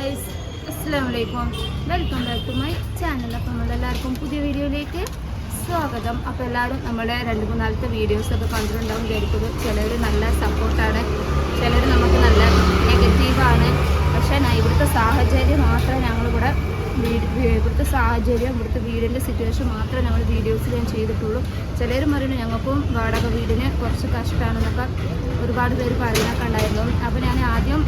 Guys അസ്സാം വലൈക്കും welcome back to my channel അപ്പോൾ നമ്മളെല്ലാവർക്കും പുതിയ വീഡിയോയിലേക്ക് സ്വാഗതം. അപ്പോൾ എല്ലാവരും നമ്മുടെ രണ്ട് മൂന്നാലത്തെ വീഡിയോസൊക്കെ കണ്ടിട്ടുണ്ടാവും വിചാരിക്കുന്നത് ചിലർ നല്ല സപ്പോർട്ടാണ് ചിലർ നമുക്ക് നല്ല നെഗറ്റീവാണ് പക്ഷേ ഇവിടുത്തെ സാഹചര്യം മാത്രമേ ഞങ്ങളിവിടെ വീട് ഇവിടുത്തെ സാഹചര്യം ഇവിടുത്തെ വീടിന്റെ സിറ്റുവേഷൻ മാത്രമേ ഞങ്ങൾ വീഡിയോസ് ഞാൻ ചെയ്തിട്ടുള്ളൂ. ചിലർ പറയുന്നു ഞങ്ങൾക്കും വാടക വീടിന് കുറച്ച് കഷ്ടമാണെന്നൊക്കെ ഒരുപാട് പേര് പറയുന്നൊക്കെ ഉണ്ടായിരുന്നു. അപ്പോൾ ഞാൻ ആദ്യം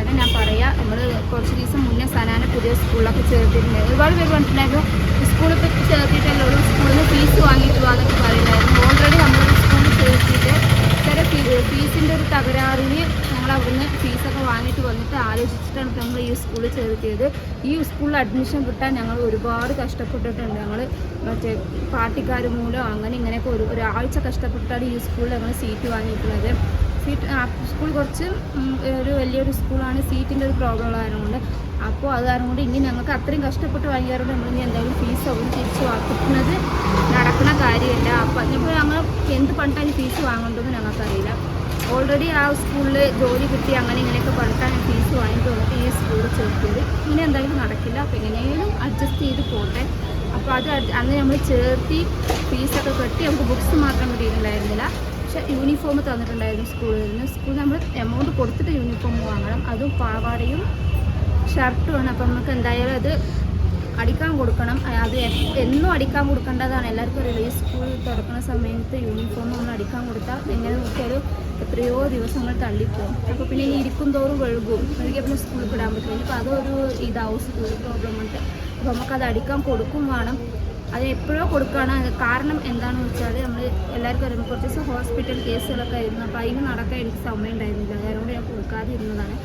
അതാണ് ഞാൻ പറയാ നമ്മൾ കുറച്ച് ദിവസം മുന്നേ സനാന പുതിയ സ്കൂളിലൊക്കെ ചേർത്തിട്ടുണ്ടായിരുന്നു ഒരുപാട് പേര് പറഞ്ഞിട്ടുണ്ടായിരുന്നു സ്കൂളിൽ ചേർത്തിട്ടല്ലേ ചേർത്തിട്ടല്ലോ സ്കൂളിൽ നിന്ന് ഫീസ് വാങ്ങിയിട്ട് പോകാന്നൊക്കെ പറയുന്നുണ്ടായിരുന്നു. ഓൾറെഡി നമ്മൾ സ്കൂളിൽ ചേർത്തിട്ട് ചില ഫീസിന്റെ ഒരു തകരാറിന് ഞങ്ങൾ അവിടുന്ന് ഫീസൊക്കെ വാങ്ങിയിട്ട് വന്നിട്ട് ആലോചിച്ചിട്ടാണ് നമ്മൾ ഈ സ്കൂളിൽ ചേർത്തിയത്. ഈ സ്കൂളിൽ അഡ്മിഷൻ കിട്ടാൻ ഞങ്ങൾ ഒരുപാട് കഷ്ടപ്പെട്ടിട്ടുണ്ട്. ഞങ്ങൾ മറ്റേ പാർട്ടിക്കാർ മൂലം അങ്ങനെ ഇങ്ങനെയൊക്കെ ഒരു ഒരാഴ്ച കഷ്ടപ്പെട്ടിട്ടാണ് ഈ സ്കൂളിൽ ഞങ്ങൾ സീറ്റ് വാങ്ങിയിട്ടുള്ളത്. സീറ്റ് സ്കൂൾ കുറച്ച് ഒരു വലിയൊരു സ്കൂളാണ് സീറ്റിന്റെ ഒരു പ്രോബ്ലം ഉള്ളതുകൊണ്ട് അപ്പോൾ അത് കാരണം കൊണ്ട് ഇനി ഞങ്ങൾക്ക് അത്രയും കഷ്ടപ്പെട്ട് വാങ്ങിയാറുണ്ട് നമ്മൾ ഇനി എന്തായാലും ഫീസ് അവർ തിരിച്ച് വാക്കുന്നത് നടക്കുന്ന കാര്യമല്ല. അപ്പോൾ ഇപ്പോൾ ഞങ്ങൾ എന്ത് പണിട്ടാണ് ഫീസ് വാങ്ങേണ്ടതെന്ന് ഞങ്ങൾക്കറിയില്ല. ഓൾറെഡി ആ സ്കൂളിൽ ജോലി കിട്ടി അങ്ങനെ ഇങ്ങനെയൊക്കെ പണിട്ടാണ് ഫീസ് വാങ്ങിയിട്ട് വന്നിട്ട് ഈ സ്കൂളിൽ ചേർത്തിയത് ഇനി എന്തായാലും നടക്കില്ല. അപ്പോൾ എങ്ങനെയും അഡ്ജസ്റ്റ് ചെയ്ത് പോട്ടെ. അപ്പോൾ അത് അന്ന് നമ്മൾ ചേർത്തി ഫീസൊക്കെ കെട്ടി നമുക്ക് ബുക്സ് മാത്രം കിട്ടിയിട്ടുണ്ടായിരുന്നില്ല പക്ഷെ യൂണിഫോം തന്നിട്ടുണ്ടായിരുന്നു സ്കൂളിൽ നിന്ന് സ്കൂളിൽ നമ്മൾ എമൗണ്ട് കൊടുത്തിട്ട് യൂണിഫോം വാങ്ങണം. അതും പാവാടയും ഷർട്ടുമാണ് അപ്പം നമുക്ക് എന്തായാലും അത് അടിക്കാൻ കൊടുക്കണം. അത് എന്നും അടിക്കാൻ കൊടുക്കേണ്ടതാണ്. എല്ലാവർക്കും അറിയില്ല ഈ സ്കൂൾ തുറക്കുന്ന സമയത്ത് യൂണിഫോം നമ്മൾ അടിക്കാൻ കൊടുത്താൽ എങ്ങനെ നോക്കിയാലും എത്രയോ ദിവസങ്ങൾ തള്ളിപ്പോകും അപ്പോൾ പിന്നെ ഈ ഇരിക്കും തോറും വഴുകും. എനിക്ക് പിന്നെ സ്കൂളിൽ വിടാൻ പറ്റില്ല. ഇപ്പോൾ അതൊരു ഇതാവും സ്കൂൾ പ്രോബ്ലം ഉണ്ട്. അപ്പോൾ നമുക്കത് അടിക്കാൻ കൊടുക്കും വേണം. അത് എപ്പോഴോ കൊടുക്കുകയാണ് അത് കാരണം എന്താണെന്ന് വെച്ചാൽ നമ്മൾ എല്ലാവർക്കും അറിയാം കുറച്ച് ദിവസം ഹോസ്പിറ്റൽ കേസുകളൊക്കെ ആയിരുന്നു അപ്പോൾ അതിന് നടക്കാൻ എനിക്ക് സമയം ഉണ്ടായിരുന്നില്ല അതുകൊണ്ട് ഞാൻ കൊടുക്കാതെ ഇരുന്നതാണ്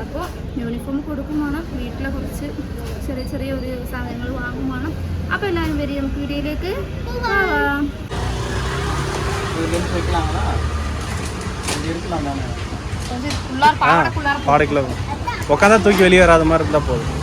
അപ്പോൾ യൂണിഫോം കൊടുക്കും വേണം വീട്ടിലെ കുറച്ച് ചെറിയ ചെറിയ ഒരു സാധനങ്ങൾ വാങ്ങും വേണം അപ്പോൾ എല്ലാവരും വരും നമുക്ക് വീഡിയോയിലേക്ക് പോവാം இதுலேருந்து வைக்கலாங்களா இது இருக்கலாம் தானே ஆ பாடைக்குள்ள உட்காந்தா தூக்கி வெளியே வராத மாதிரி இருந்தால் போதும்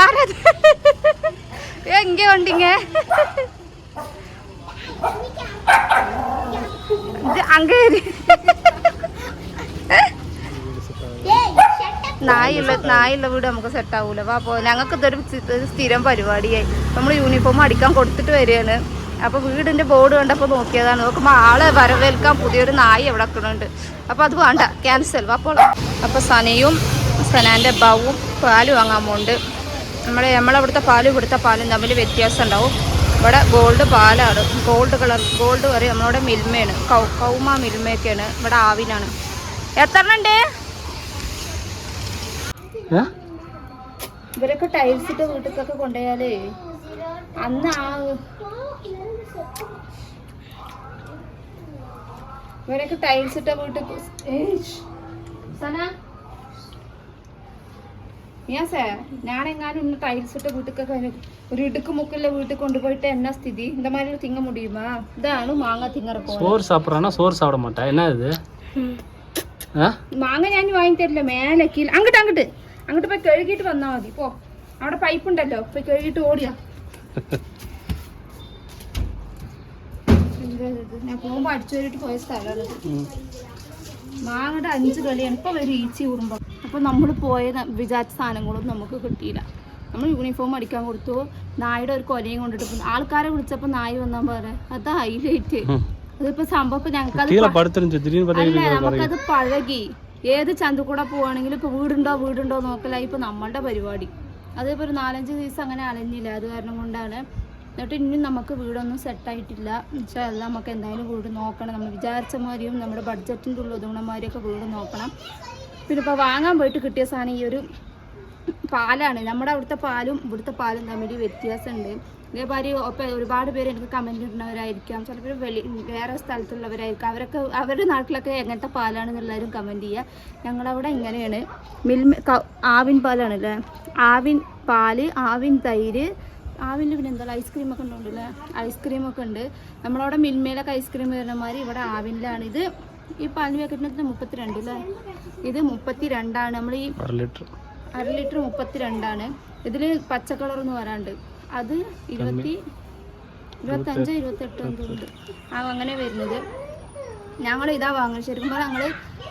ആരത്? എങ്ക അങ്ക നായുള്ള നായുള്ള വീട് നമുക്ക് സെറ്റ് ആവൂല. പോ. ഞങ്ങൾക്ക് ഇതൊരു സ്ഥിരം പരിപാടിയായി. നമ്മൾ യൂണിഫോം അടിക്കാൻ കൊടുത്തിട്ട് വരികയാണ്. അപ്പൊ വീടിന്റെ ബോർഡ് കണ്ടപ്പോൾ നോക്കിയതാണ്. നോക്കുമ്പോൾ ആളെ വരവേൽക്കാൻ പുതിയൊരു നായി എവിടെ നിൽക്കുന്നുണ്ട്. അപ്പൊ അത് വേണ്ട ക്യാൻസൽ അപ്പോൾ അപ്പൊ സനയും സനാന്റെ ബാവും പാൽ വാങ്ങാൻ പോകുന്നുണ്ട് നമ്മളെ നമ്മളവിടുത്തെ പാലും ഇവിടുത്തെ പാലും തമ്മിൽ വ്യത്യാസം ഉണ്ടാവും. ഇവിടെ ഗോൾഡ് പാലാണ്. ഗോൾഡ് കളർ ഗോൾഡ് വരെ നമ്മളവിടെ മിൽമയാണ്. കൗ കൗമ മിൽമയൊക്കെയാണ്. ഇവിടെ ആവിനാണ്. എത്ര ഉണ്ട് ഇവരൊക്കെ ടൈൽസിട്ട് വീട്ടിലൊക്കെ കൊണ്ടുപോയാലേ. അന്ന് ആ ഇവരൊക്കെ ടൈൽസ് ഇട്ട വീട്ടിൽ ഞാൻ സാർ ഞാനെങ്ങാനും ഇന്ന് ടൈൽസ് ഇട്ട വീട്ടിലൊക്കെ ഒരു ഇടുക്ക് മുക്കുള്ള വീട്ടിൽ കൊണ്ടുപോയിട്ട് എന്നാ സ്ഥിതി இந்த மாதிரி திங்க முடியுமா ഇതാണ് മാങ്ങ തിങ്ങറ പോലെ சோறு சாப்பிட்றான்னா சோறு சாப்பிட மாட்டேன் என்ன இது ஆ മാങ്ങ ഞാൻ വാങ്ങി തരില്ല മേലെ കീഴ് അങ്ങോട്ട് അങ്ങോട്ട് അങ്ങോട്ട് പോയി കഴുകിയിട്ട് വന്നാൽ മതി പോ അവിടെ പൈപ്പ് ഉണ്ടല്ലോ പോയി കഴുകിയിട്ട് ഓടിയാ എന്താ ഇത്? ഞാൻ പോയ മാങ്ങയുടെ അഞ്ച് കളിയാണ്. ഇപ്പോൾ ഒരു ഈച്ച കൂടുമ്പോൾ അപ്പോൾ നമ്മൾ പോയ വിചാരിച്ച സാധനങ്ങളൊന്നും നമുക്ക് കിട്ടിയില്ല. നമ്മൾ യൂണിഫോം അടിക്കാൻ കൊടുത്തു. നായുടെ ഒരു കൊലയും കൊണ്ടിട്ട് ആൾക്കാരെ വിളിച്ചപ്പോൾ നായ് വന്നാൽ പറയാം അത് ഹൈലൈറ്റ് അതിപ്പോ സംഭവം ഇപ്പം ഞങ്ങൾക്കത് നമുക്കത് പഴകി. ഏത് ചന്തക്കൂടെ പോവാണെങ്കിലും ഇപ്പൊ വീടുണ്ടോ വീടുണ്ടോ നോക്കലായി. ഇപ്പൊ നമ്മളുടെ പരിപാടി. അതിപ്പോ ഒരു നാലഞ്ച് ദിവസം അങ്ങനെ അലഞ്ഞില്ല. അത് കാരണം കൊണ്ടാണ്. എന്നിട്ട് ഇനി നമുക്ക് വീടൊന്നും സെറ്റായിട്ടില്ല പക്ഷേ അത് നമുക്ക് എന്തായാലും വീട് നോക്കണം. നമ്മൾ വിചാരിച്ച മാതിരിയും നമ്മുടെ ബഡ്ജറ്റിന്റെ ഉള്ള വീട് നോക്കണം. പിന്നെ ഇപ്പോൾ വാങ്ങാൻ പോയിട്ട് കിട്ടിയ സാധനം ഈ ഒരു പാലാണ്. നമ്മുടെ അവിടുത്തെ പാലും ഇവിടുത്തെ പാലും തമ്മിൽ വ്യത്യാസമുണ്ട്. ഇതേമാതിരി ഒപ്പം ഒരുപാട് പേര് എനിക്ക് കമന്റ് ഇടുന്നവരായിരിക്കാം. ചിലപ്പോൾ വെളി വേറെ സ്ഥലത്തുള്ളവരായിരിക്കാം. അവരൊക്കെ അവരുടെ നാട്ടിലൊക്കെ എങ്ങനത്തെ പാലാണ് എല്ലാവരും കമന്റ് ചെയ്യുക. ഞങ്ങളവിടെ ഇങ്ങനെയാണ്. മിൽമ ആവിൻ പാലാണല്ലേ? ആവിൻ പാൽ ആവിൻ തൈര് ആവിന്റെ പിന്നെ എന്താ? ഐസ്ക്രീം ഒക്കെ ഉണ്ടല്ലേ ഐസ്ക്രീം ഒക്കെ ഉണ്ട്. നമ്മളവിടെ മിൽമയിലൊക്കെ ഐസ്ക്രീം വരുന്ന മാതിരി ഇവിടെ ആവിനിലാണ്. ഇത് ഈ പാലിന് പാക്കറ്റിനകത്ത് മുപ്പത്തിരണ്ട് അല്ലേ? ഇത് മുപ്പത്തി രണ്ടാണ് നമ്മൾ ഈ ലിറ്റർ അര ലിറ്റർ മുപ്പത്തി രണ്ടാണ് ഇതിൽ പച്ച എന്ന് പറയാണ്ട് അത് ഇരുപത്തി ഇരുപത്തഞ്ച് ഇരുപത്തെട്ട് എന്തുണ്ട് ആ അങ്ങനെ വരുന്നത്. ഞങ്ങൾ ഇതാ വാങ്ങുന്നത് ശരിക്കും പറഞ്ഞാൽ ഞങ്ങൾ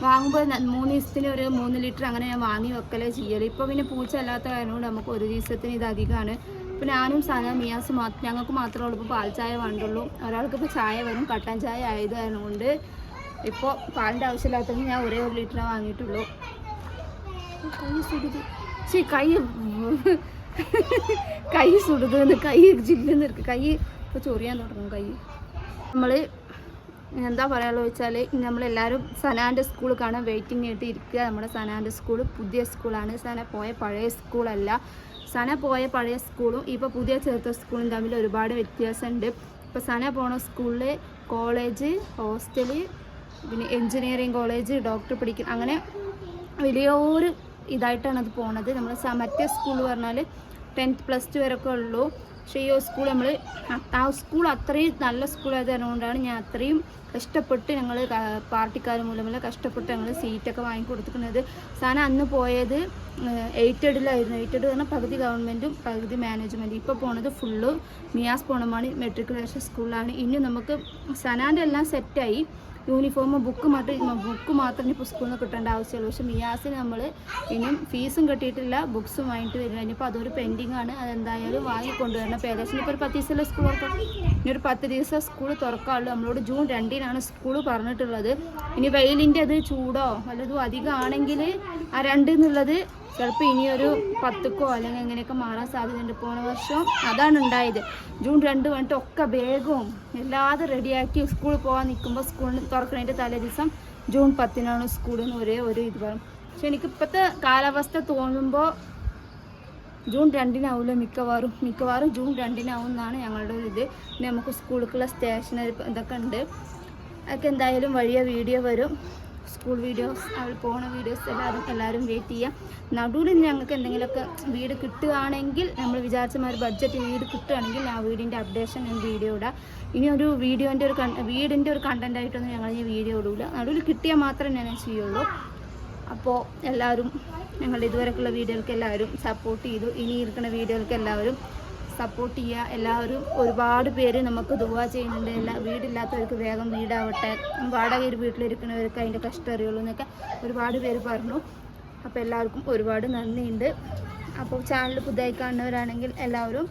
വാങ്ങുമ്പോൾ മൂന്ന് ദിവസത്തിന് ഒരു മൂന്ന് ലിറ്റർ അങ്ങനെ ഞാൻ വാങ്ങി വെക്കലേ ചെയ്യൽ. ഇപ്പോൾ പിന്നെ പൂച്ച അല്ലാത്ത കാരണം നമുക്ക് ഒരു ദിവസത്തിന് ഇത് അധികമാണ് ഇപ്പോൾ ഞാനും സന മിയാസ് മാത്രം ഞങ്ങൾക്ക് മാത്രമേ ഉള്ളൂ. ഇപ്പോൾ പാൽ ചായ വേണ്ടുള്ളൂ. ഒരാൾക്ക് ഇപ്പോൾ ചായ വരും. കട്ടൻ ചായ ആയത് കാരണം കൊണ്ട് ഇപ്പോൾ പാലിന്റെ ആവശ്യമില്ലാത്തത് ഞാൻ ഒരേ ഒരു ലിറ്ററേ വാങ്ങിയിട്ടുള്ളൂ. கை കൈ സുടുത് കൈ ജില്ലെന്ന് ഇരിക്കും. കൈ ഇപ്പൊ ചൊറിയാൻ തുടങ്ങും കൈ. നമ്മൾ എന്താ പറയാനുള്ളത് വെച്ചാൽ നമ്മളെല്ലാരും സനാന്റെ സ്കൂൾ കാണാൻ വെയിറ്റിംഗ് ആയിട്ട് ഇരിക്കുക. നമ്മുടെ സനാന്റെ സ്കൂൾ പുതിയ സ്കൂളാണ് സന പോയ പഴയ സ്കൂളല്ല സന പോയ പഴയ സ്കൂളും ഇപ്പൊ പുതിയ ചേർത്ത സ്കൂളും തമ്മിൽ ഒരുപാട് വ്യത്യാസമുണ്ട്. ഇപ്പൊ സന പോണ സ്കൂളിൽ കോളേജ് ഹോസ്റ്റൽ പിന്നെ എൻജിനീയറിങ് കോളേജ് ഡോക്ടർ പഠിക്കുന്ന അങ്ങനെ വലിയൊരു ഇതായിട്ടാണ് അത് പോണത്. നമ്മൾ മറ്റേ സ്കൂൾ പറഞ്ഞാൽ ടെൻത്ത് പ്ലസ് ടു വരെയൊക്കെ ഉള്ളൂ. പക്ഷേ ഈ സ്കൂൾ നമ്മൾ ആ സ്കൂൾ അത്രയും നല്ല സ്കൂളായത് കൊണ്ടാണ് ഞാൻ അത്രയും കഷ്ടപ്പെട്ട് ഞങ്ങൾ പാർട്ടിക്കാർ മൂലമല്ല കഷ്ടപ്പെട്ട് ഞങ്ങൾ സീറ്റൊക്കെ വാങ്ങിക്കൊടുത്തിരിക്കുന്നത് സാധനം അന്ന് പോയത് എയ്റ്റഡിലായിരുന്നു എയ്റ്റഡ് പറഞ്ഞാൽ പകുതി ഗവൺമെന്റും പകുതി മാനേജ്മെന്റും ഇപ്പോൾ പോണത് ഫുള്ള് മിയാസ് പോണമാണ് മെട്രിക്കുലേഷൻ സ്കൂളിലാണ് ഇനി നമുക്ക് സനാന്റെ എല്ലാം സെറ്റായി യൂണിഫോം ബുക്ക് മാത്രം ബുക്ക് മാത്രം ഇപ്പോൾ സ്കൂളിൽ നിന്ന് കിട്ടേണ്ട ആവശ്യമുള്ളൂ. പക്ഷേ മിയാസിന് നമ്മൾ ഇനിയും ഫീസും കെട്ടിയിട്ടില്ല ബുക്സും വാങ്ങിയിട്ട് വരില്ല. ഇനിയിപ്പോൾ അതൊരു പെൻഡിങ് ആണ്. അതെന്തായാലും വാങ്ങിക്കൊണ്ടുവരണം. അപ്പോൾ ഏകദേശം ഇപ്പോൾ ഒരു പത്ത് ദിവസമല്ലേ സ്കൂൾ തുറക്കാം ഇനി ഒരു പത്ത് ദിവസം സ്കൂൾ തുറക്കാറുള്ളൂ നമ്മളോട് ജൂൺ രണ്ടിനാണ് സ്കൂൾ പറഞ്ഞിട്ടുള്ളത്. ഇനി വെയിലിന്റെ അത് ചൂടോ വല്ലതും അധികമാണെങ്കിൽ ആ രണ്ട് എന്നുള്ളത് ചിലപ്പോൾ ഇനിയൊരു പത്തുക്കോ അല്ലെങ്കിൽ എങ്ങനെയൊക്കെ മാറാൻ സാധ്യതയുണ്ട്. പോണ വർഷം അതാണ് ഉണ്ടായത്. ജൂൺ രണ്ട് വന്നിട്ട് ഒക്കെ വേഗവും എല്ലാതും റെഡിയാക്കി സ്കൂളിൽ പോകാൻ നിൽക്കുമ്പോൾ സ്കൂളിൽ തുറക്കുന്നതിന്റെ തലേ ദിവസം ജൂൺ പത്തിനാണ് സ്കൂളിൽ നിന്ന് ഒരേ ഒരു ഇത് പറയും. പക്ഷെ എനിക്ക് ഇപ്പോഴത്തെ കാലാവസ്ഥ തോന്നുമ്പോൾ ജൂൺ രണ്ടിനാവില്ല മിക്കവാറും. മിക്കവാറും ജൂൺ രണ്ടിനാവും എന്നാണ് ഞങ്ങളുടെ ഒരു ഇത്. നമുക്ക് സ്കൂളിലേക്കുള്ള സ്റ്റേഷനറി ഇതൊക്കെ ഉണ്ട്. അതൊക്കെ എന്തായാലും വഴിയ വീഡിയോ വരും. സ്കൂൾ വീഡിയോസ് അവൾ പോണ വീഡിയോസ് എല്ലാവരും എല്ലാവരും വെയിറ്റ് ചെയ്യാം. നടുവിൽ ഞങ്ങൾക്ക് എന്തെങ്കിലുമൊക്കെ വീട് കിട്ടുകയാണെങ്കിൽ നമ്മൾ വിചാരിച്ച മാതിരി ബഡ്ജറ്റ് വീട് കിട്ടുകയാണെങ്കിൽ ആ വീടിന്റെ അപ്ഡേഷൻ ഞാൻ വീഡിയോ ഇടാം. ഇനി ഒരു വീഡിയോന്റെ ഒരു വീടിന്റെ ഒരു കണ്ടന്റ് ആയിട്ടൊന്നും ഞങ്ങൾ ഈ വീഡിയോ ഇടൂല. നടുവിൽ കിട്ടിയാൽ മാത്രമേ ഞാൻ ചെയ്യുള്ളൂ. അപ്പോൾ എല്ലാവരും ഞങ്ങളുടെ ഇതുവരെക്കുള്ള വീഡിയോകൾക്ക് എല്ലാവരും സപ്പോർട്ട് ചെയ്തു. ഇനി ഇരിക്കുന്ന വീഡിയോകൾക്ക് എല്ലാവരും സപ്പോർട്ട് ചെയ്യുക. എല്ലാവരും ഒരുപാട് പേര് നമുക്ക് ദുവാ ചെയ്യുന്നുണ്ട്. എല്ലാ വീടില്ലാത്തവർക്ക് വേഗം വീടാവട്ടെ. വാടക ഒരു വീട്ടിലിരിക്കുന്നവർക്ക് അതിന്റെ കഷ്ടം അറിയുള്ളൂ എന്നൊക്കെ ഒരുപാട് പേര് പറഞ്ഞു. അപ്പോൾ എല്ലാവർക്കും ഒരുപാട് നന്ദിയുണ്ട്. അപ്പോൾ ചാനൽ പുതുതായി കാണുന്നവരാണെങ്കിൽ എല്ലാവരും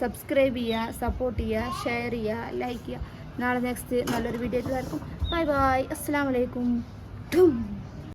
സബ്സ്ക്രൈബ് ചെയ്യുക സപ്പോർട്ട് ചെയ്യുക ഷെയർ ചെയ്യുക ലൈക്ക് ചെയ്യുക. നാളെ നെക്സ്റ്റ് നല്ലൊരു വീഡിയോ എല്ലാവർക്കും ബൈ ബൈ അസ്സാം വലൈക്കും